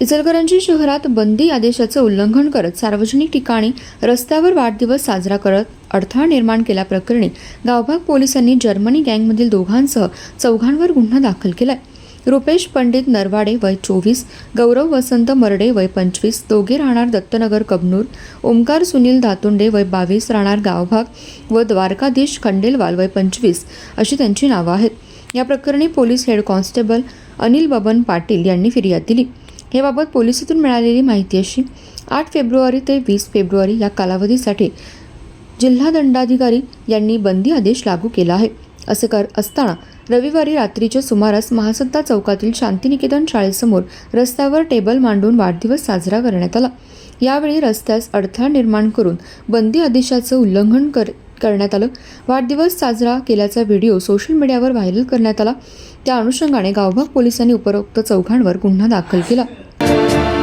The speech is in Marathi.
इचलकरंजी शहरात बंदी आदेशाचं उल्लंघन करत सार्वजनिक ठिकाणी रस्त्यावर वाढदिवस साजरा करत अडथळा निर्माण केल्याप्रकरणी गावभाग पोलिसांनी जर्मनी गँगमधील दोघांसह चौघांवर गुन्हा दाखल केलाय. रुपेश पंडित नरवाडे वय चोवीस गौरव वसंत मरडे वय पंचवीस दोघे राहणार दत्तनगर कबनूर ओमकार सुनील धातुंडे वय बावीस राहणार गावभाग व द्वारकाधीश खंडेलवाल वय पंचवीस अशी त्यांची नावं आहेत. या प्रकरणी police head constable Anil Baban Patil यांनी फिर्याद दिली. याबाबत पोलिसातून मिळालेली माहिती अशी आठ फेब्रुवारी ते वीस फेब्रुवारी या कालावधीसाठी जिल्हा दंडाधिकारी यांनी बंदी आदेश लागू केला आहे. असे कर असताना रविवारी रात्रीच्या सुमारास महासत्ता चौकातील शांतिनिकेतन शाळेसमोर रस्त्यावर टेबल मांडून वाढदिवस साजरा करण्यात आला. यावेळी रस्त्यास अडथळा निर्माण करून बंदी आदेशाचं उल्लंघन कर करण्यात आलं. वाढदिवस साजरा केल्याचा व्हिडिओ सोशल मीडियावर व्हायरल करण्यात आला. त्या अनुषंगाने गावभाग पोलिसांनी उपरोक्त चौघांवर गुन्हा दाखल केला.